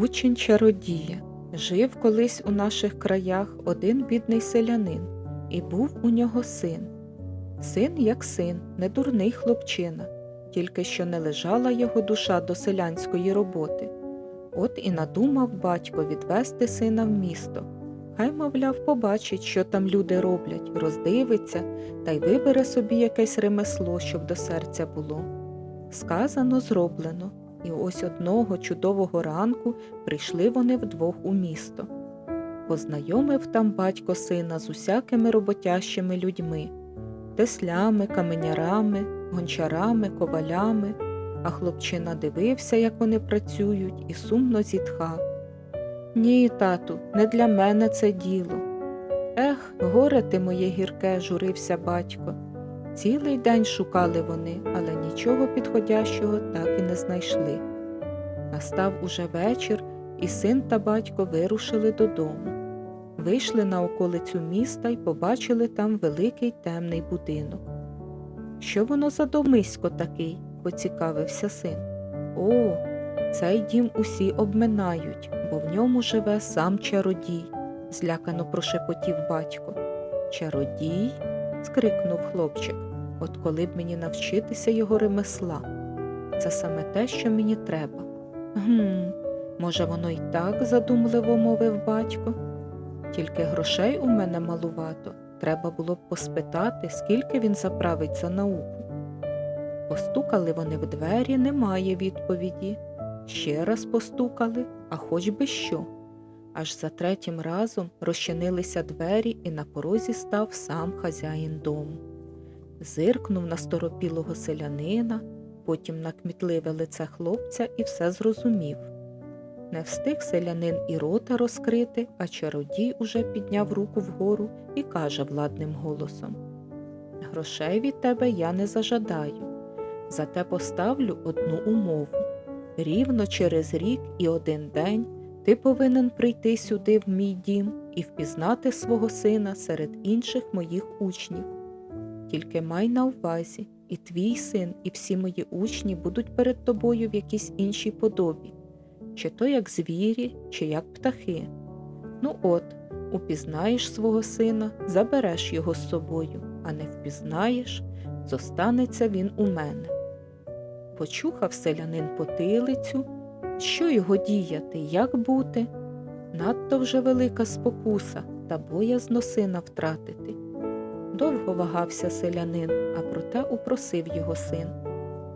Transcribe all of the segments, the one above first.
Учень чародія. Жив колись у наших краях один бідний селянин, і був у нього син. Син як син, не дурний хлопчина, тільки що не лежала його душа до селянської роботи. От і надумав батько відвести сина в місто. Хай, мовляв, побачить, що там люди роблять, роздивиться та й вибере собі якесь ремесло, щоб до серця було. Сказано, зроблено, і ось одного чудового ранку прийшли вони вдвох у місто. Познайомив там батько сина з усякими роботящими людьми теслями, каменярами, гончарами, ковалями, а хлопчина дивився, як вони працюють, і сумно зітхав. Ні, тату, не для мене це діло. Ех, горе ти моє гірке, журився батько. Цілий день шукали вони, але нічого підходящого так і не знайшли. Настав уже вечір, і син та батько вирушили додому. Вийшли на околицю міста й побачили там великий темний будинок. Що воно за домисько такий? поцікавився син. О, цей дім усі обминають, бо в ньому живе сам чародій, злякано прошепотів батько. Чародій? скрикнув хлопчик. От коли б мені навчитися його ремесла. Це саме те, що мені треба. Гм, може, воно й так, задумливо мовив батько. Тільки грошей у мене малувато. Треба було б поспитати, скільки він заправить за науку. Постукали вони в двері, немає відповіді. Ще раз постукали, а хоч би що. Аж за третім разом розчинилися двері, і на порозі став сам хазяїн дому. Зиркнув на сторопілого селянина, потім на кмітливе лице хлопця і все зрозумів. Не встиг селянин і рота розкрити, а чародій уже підняв руку вгору і каже владним голосом Грошей від тебе я не зажадаю, зате поставлю одну умову. Рівно через рік і один день ти повинен прийти сюди в мій дім і впізнати свого сина серед інших моїх учнів. Тільки май на увазі, і твій син, і всі мої учні будуть перед тобою в якійсь іншій подобі чи то як звірі, чи як птахи. Ну от, упізнаєш свого сина, забереш його з собою, а не впізнаєш, зостанеться він у мене. Почухав селянин потилицю, що його діяти, як бути? Надто вже велика спокуса та боязно сина втратити. Довго вагався селянин, а проте упросив його син.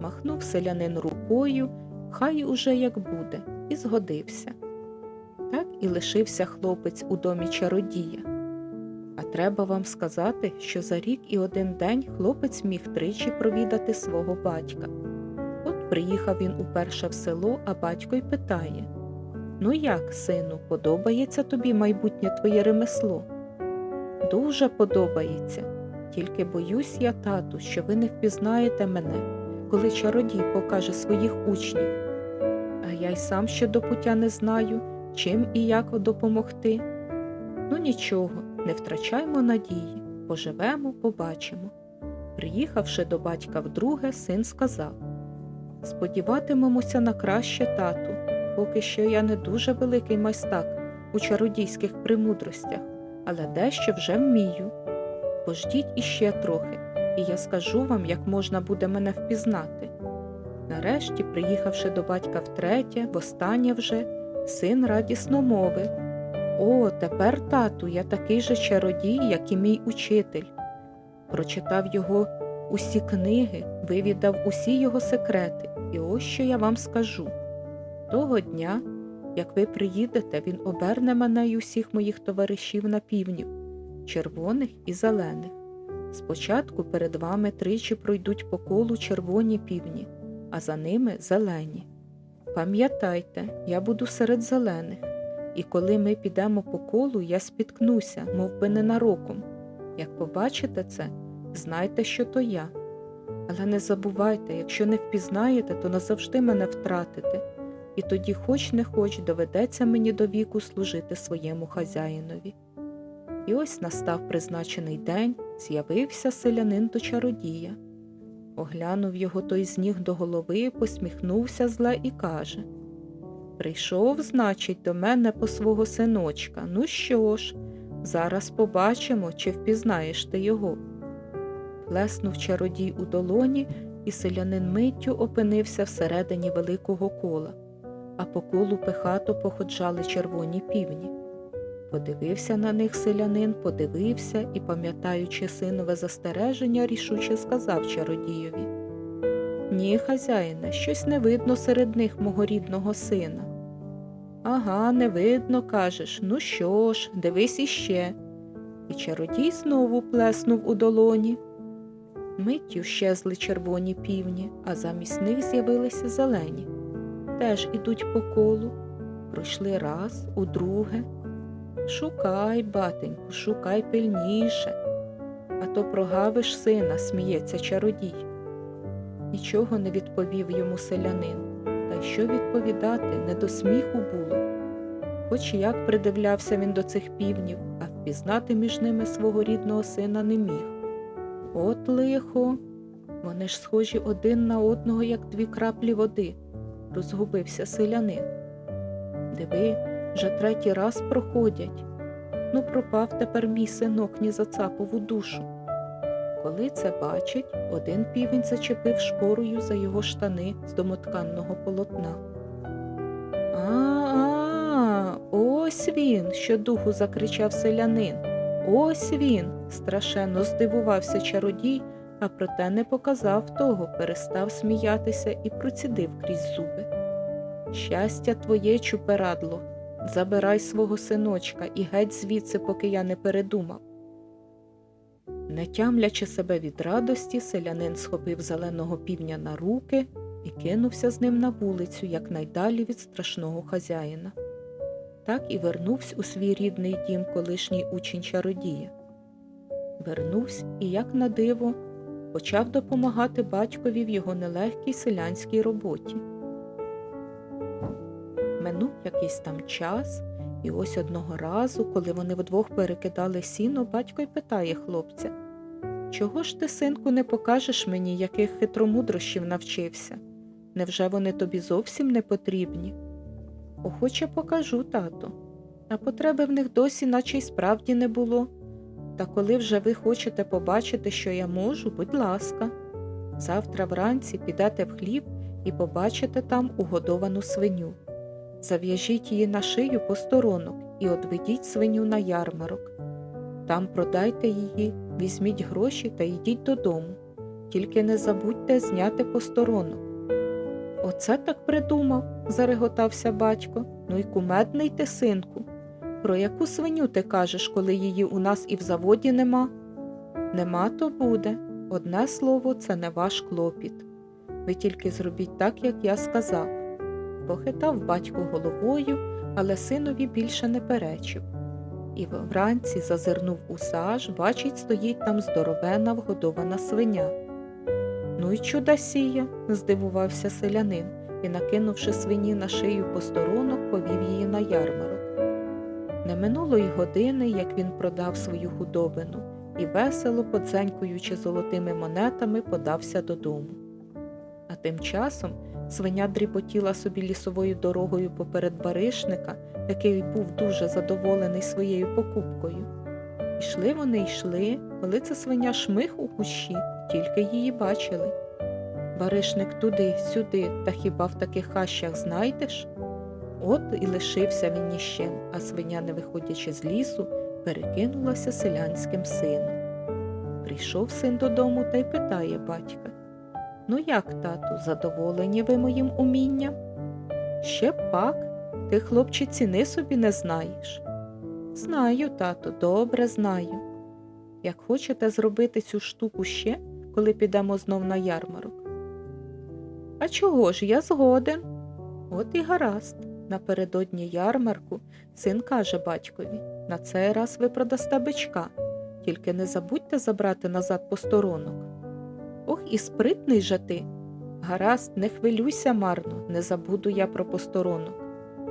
Махнув селянин рукою, хай уже як буде і згодився. Так і лишився хлопець у домі чародія. А треба вам сказати, що за рік і один день хлопець міг тричі провідати свого батька. От приїхав він уперше в село, а батько й питає Ну як, сину, подобається тобі майбутнє твоє ремесло? Дуже подобається, тільки боюсь я, тату, що ви не впізнаєте мене, коли чародій покаже своїх учнів а я й сам ще до пуття не знаю, чим і як допомогти. Ну нічого, не втрачаймо надії, поживемо, побачимо. Приїхавши до батька вдруге, син сказав Сподіватимемося на краще тату, поки що я не дуже великий майстак у чародійських премудростях, але дещо вже вмію. Пождіть іще трохи, і я скажу вам, як можна буде мене впізнати. Нарешті, приїхавши до батька втретє, востаннє вже, син радісно мовив О, тепер, тату, я такий же чародій, як і мій учитель. Прочитав його усі книги, вивідав усі його секрети, і ось що я вам скажу. Того дня, як ви приїдете, він оберне мене й усіх моїх товаришів на півнів, червоних і зелених. Спочатку перед вами тричі пройдуть по колу червоні півні а за ними зелені. Пам'ятайте, я буду серед зелених, і коли ми підемо по колу, я спіткнуся, мов би ненароком. Як побачите це, знайте, що то я. Але не забувайте, якщо не впізнаєте, то назавжди мене втратите, і тоді, хоч не хоч, доведеться мені до віку служити своєму хазяїнові. І ось настав призначений день, з'явився селянин до чародія. Оглянув його той з ніг до голови, посміхнувся зле і каже Прийшов, значить, до мене по свого синочка. Ну що ж, зараз побачимо, чи впізнаєш ти його. Плеснув чародій у долоні, і селянин миттю опинився всередині великого кола, а по колу пихато походжали червоні півні. Подивився на них селянин, подивився і, пам'ятаючи синове застереження, рішуче сказав чародієві Ні, хазяїне, щось не видно серед них мого рідного сина. Ага, не видно, кажеш. Ну що ж, дивись іще. І чародій знову плеснув у долоні. Миттю щезли червоні півні, а замість них з'явилися зелені. Теж ідуть по колу. Пройшли раз, удруге. Шукай, батеньку, шукай пильніше, а то прогавиш сина, сміється чародій. Нічого не відповів йому селянин, та й що відповідати, не до сміху було. Хоч як придивлявся він до цих півнів, а впізнати між ними свого рідного сина не міг. От лихо, вони ж схожі один на одного, як дві краплі води, розгубився селянин. Диви, вже третій раз проходять. Ну, пропав тепер мій синок ні за цапову душу. Коли це бачить, один півень зачепив шпорою за його штани з домотканного полотна. А, ось він, що духу закричав селянин. Ось він. страшенно здивувався чародій, а проте не показав того, перестав сміятися і процідив крізь зуби. Щастя твоє, чуперадло, забирай свого синочка і геть звідси, поки я не передумав. Не тямлячи себе від радості, селянин схопив зеленого півня на руки і кинувся з ним на вулицю якнайдалі від страшного хазяїна. Так і вернувся у свій рідний дім колишній учень чародія. Вернувся і, як на диво, почав допомагати батькові в його нелегкій селянській роботі. Минув якийсь там час, і ось одного разу, коли вони вдвох перекидали сіно, батько й питає хлопця Чого ж ти, синку, не покажеш мені, яких хитромудрощів навчився? Невже вони тобі зовсім не потрібні? Охоче покажу, тато, а потреби в них досі, наче й справді не було. Та коли вже ви хочете побачити, що я можу, будь ласка, завтра вранці підете в хліб і побачите там угодовану свиню. Зав'яжіть її на шию посторонок і одведіть свиню на ярмарок. Там продайте її, візьміть гроші та йдіть додому. Тільки не забудьте зняти посторонок. Оце так придумав, зареготався батько. Ну й кумедний ти, синку. Про яку свиню ти кажеш, коли її у нас і в заводі нема? Нема, то буде. Одне слово, це не ваш клопіт. Ви тільки зробіть так, як я сказав. Похитав батько головою, але синові більше не перечив. І вранці зазирнув у саж, бачить, стоїть там здоровена вгодована свиня. Ну й чудасія, здивувався селянин і, накинувши свині на шию посторонок, повів її на ярмарок. Не минуло й години, як він продав свою худобину і весело, подзенькуючи золотими монетами, подався додому. А тим часом свиня дріботіла собі лісовою дорогою поперед баришника, який був дуже задоволений своєю покупкою. Ішли вони йшли, коли ця свиня шмих у кущі, тільки її бачили. Баришник туди, сюди, та хіба в таких хащах знайдеш? От і лишився він ні з чим, а свиня, не виходячи з лісу, перекинулася селянським сином. Прийшов син додому та й питає батька Ну як, тату, задоволені ви моїм умінням? Ще пак, ти, хлопче, ціни собі не знаєш. Знаю, тату, добре знаю. Як хочете зробити цю штуку ще, коли підемо знов на ярмарок? А чого ж я згоден? От і гаразд. Напередодні ярмарку син каже батькові на цей раз ви продасте бичка, тільки не забудьте забрати назад посторонок. Ох, і спритний же ти. Гаразд, не хвилюйся марно, не забуду я про посторонок.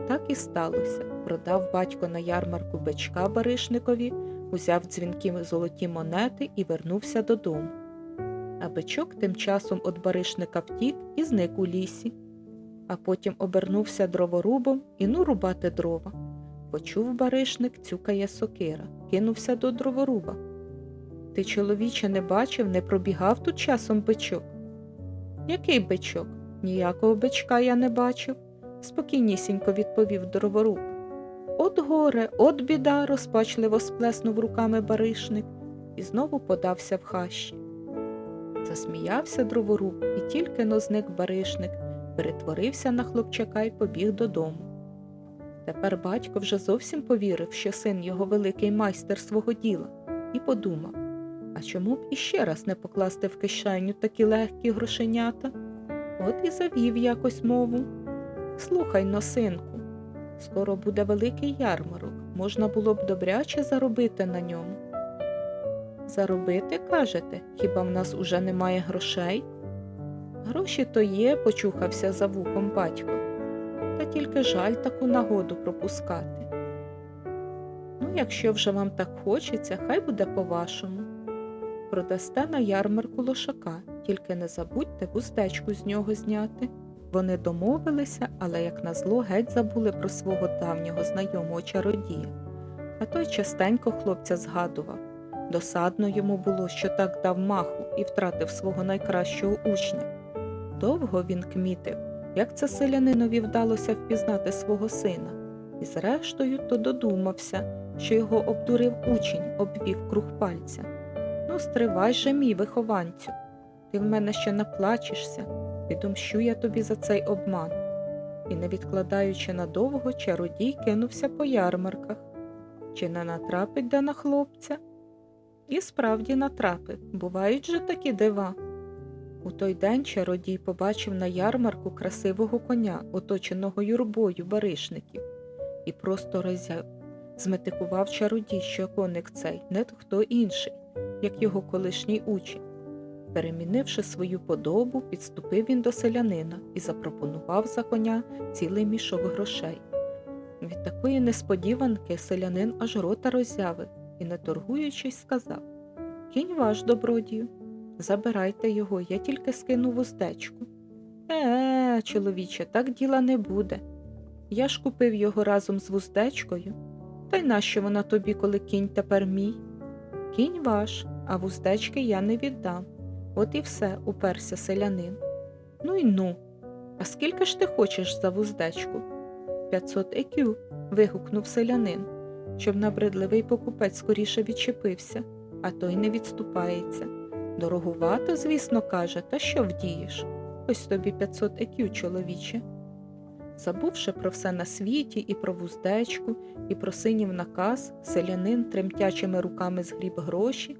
Так і сталося. Продав батько на ярмарку бичка баришникові, узяв дзвінки золоті монети і вернувся додому. А бичок тим часом від баришника втік і зник у лісі. А потім обернувся дроворубом і ну рубати дрова. Почув баришник, цюкає сокира, кинувся до дроворуба. Ти, чоловіче, не бачив, не пробігав тут часом бичок? Який бичок? Ніякого бичка я не бачив, спокійнісінько відповів дроворуб. От горе, от біда, розпачливо сплеснув руками баришник і знову подався в хащі. Засміявся дроворуб, і тільки но зник баришник, перетворився на хлопчака і побіг додому. Тепер батько вже зовсім повірив, що син його великий майстер свого діла, і подумав а чому б іще раз не покласти в кишеню такі легкі грошенята? От і завів якось мову. Слухай, но, синку, скоро буде великий ярмарок, можна було б добряче заробити на ньому. Заробити, кажете, хіба в нас уже немає грошей? Гроші то є, почухався за вухом батько, та тільки жаль таку нагоду пропускати. Ну, якщо вже вам так хочеться, хай буде по-вашому. Продасте на ярмарку лошака, тільки не забудьте вуздечку з нього зняти. Вони домовилися, але, як назло, геть забули про свого давнього знайомого чародія. А той частенько хлопця згадував. Досадно йому було, що так дав маху і втратив свого найкращого учня. Довго він кмітив, як це селянинові вдалося впізнати свого сина, і зрештою то додумався, що його обдурив учень, обвів круг пальця. Ну, стривай же, мій вихованцю, ти в мене ще наплачешся, відомщу я тобі за цей обман. І, не відкладаючи надовго, чародій кинувся по ярмарках. Чи не натрапить де на хлопця? І справді натрапив, бувають же такі дива. У той день чародій побачив на ярмарку красивого коня, оточеного юрбою баришників, і просто роззяв. Зметикував чародій, що коник цей не хто інший, як його колишній учень. Перемінивши свою подобу, підступив він до селянина і запропонував за коня цілий мішок грошей. Від такої несподіванки селянин аж рота роззявив і, не торгуючись, сказав Кінь ваш, добродію, забирайте його, я тільки скину вуздечку. Е, чоловіче, так діла не буде. Я ж купив його разом з вуздечкою. Та й нащо вона тобі, коли кінь тепер мій? Кінь ваш, а вуздечки я не віддам. От і все, уперся селянин. Ну й ну. А скільки ж ти хочеш за вуздечку? П'ятсот екю. вигукнув селянин, щоб набридливий покупець скоріше відчепився, а той не відступається. Дорогувато, звісно, каже, та що вдієш? Ось тобі п'ятсот екю, чоловіче. Забувши про все на світі, і про вуздечку, і про синів наказ, селянин тремтячими руками згріб гроші,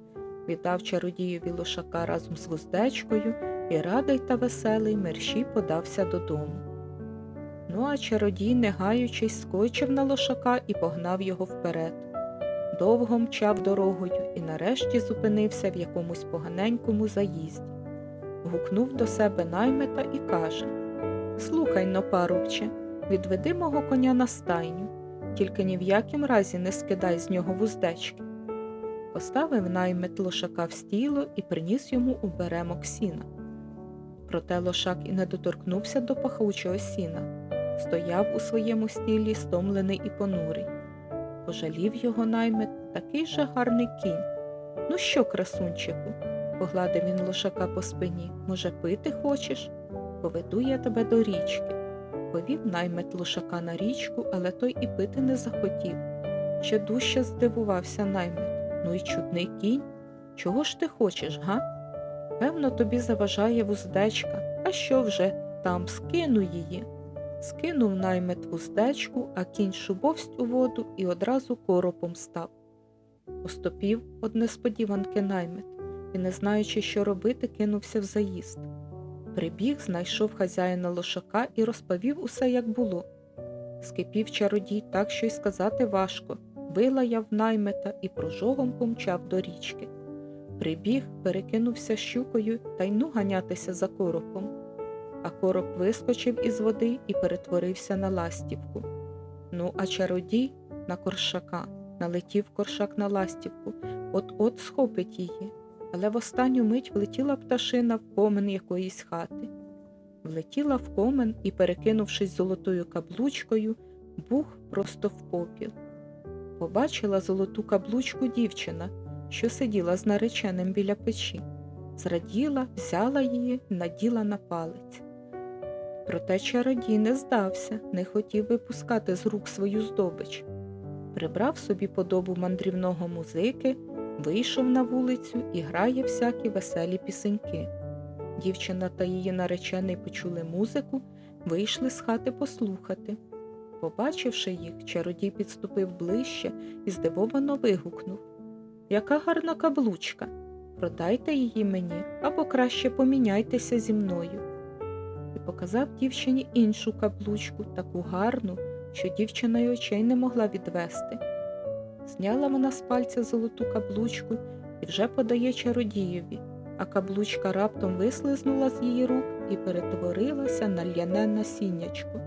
віддав чародієві лошака разом з вуздечкою і радий та веселий мерщій подався додому. Ну а чародій, не гаючись, скочив на лошака і погнав його вперед. Довго мчав дорогою і нарешті зупинився в якомусь поганенькому заїзді. Гукнув до себе наймета і каже Слухай но, парубче, відведи мого коня на стайню, тільки ні в якім разі не скидай з нього вуздечки. Поставив наймет лошака в стіло і приніс йому у беремок сіна. Проте лошак і не доторкнувся до пахучого сіна, стояв у своєму стілі стомлений і понурий. Пожалів його наймет такий же гарний кінь. Ну що, красунчику? погладив він лошака по спині. Може, пити хочеш? Поведу я тебе до річки. Повів наймет лошака на річку, але той і пити не захотів. Ще дужче здивувався наймет. Ну й чудний кінь. Чого ж ти хочеш, га? Певно, тобі заважає вуздечка, а що вже там скину її. Скинув наймет вуздечку, а кінь шубовсть у воду і одразу коропом став. Остопів од несподіванки наймет і, не знаючи, що робити, кинувся в заїзд. Прибіг, знайшов хазяїна лошака і розповів усе, як було. Скипів чародій так, що й сказати важко, вилаяв наймета і прожогом помчав до річки. Прибіг, перекинувся щукою та й ну ганятися за коропом. А короб вискочив із води і перетворився на ластівку. Ну, а чародій на коршака налетів коршак на ластівку, от-от схопить її, але в останню мить влетіла пташина в комен якоїсь хати. влетіла в комен і, перекинувшись золотою каблучкою, бух просто в попіл. Побачила золоту каблучку дівчина, що сиділа з нареченим біля печі. Зраділа, взяла її, наділа на палець. Проте чародій не здався, не хотів випускати з рук свою здобич. Прибрав собі подобу мандрівного музики, вийшов на вулицю і грає всякі веселі пісеньки. Дівчина та її наречений почули музику, вийшли з хати послухати. Побачивши їх, чародій підступив ближче і здивовано вигукнув Яка гарна каблучка! Продайте її мені або краще поміняйтеся зі мною. І показав дівчині іншу каблучку, таку гарну, що дівчина й очей не могла відвести. Зняла вона з пальця золоту каблучку і вже подає чародієві, а каблучка раптом вислизнула з її рук і перетворилася на ляне насіннячко.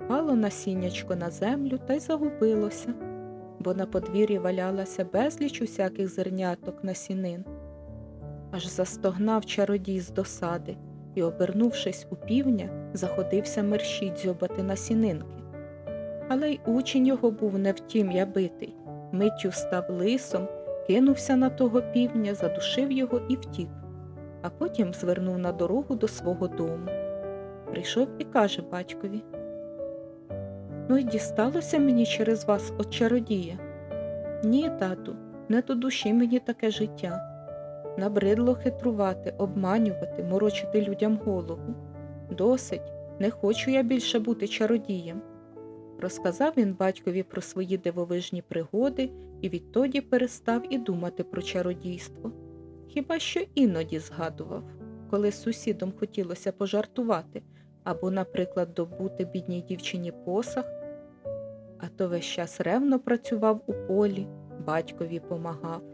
Впало насіннячко на землю та й загубилося, бо на подвір'ї валялася безліч усяких зерняток насінин. Аж застогнав чародій з досади і, обернувшись у півня, заходився мерщій дзьобати насінинки. Але й учень його був не втім я битий. Миттю став лисом, кинувся на того півня, задушив його і втік, а потім звернув на дорогу до свого дому. Прийшов і каже батькові Ну й дісталося мені через вас от чародія. Ні, тату, не до душі мені таке життя. Набридло хитрувати, обманювати, морочити людям голову. Досить, не хочу я більше бути чародієм. Розказав він батькові про свої дивовижні пригоди і відтоді перестав і думати про чародійство. Хіба що іноді згадував, коли сусідам хотілося пожартувати або, наприклад, добути бідній дівчині посах, а то весь час ревно працював у полі, батькові помагав.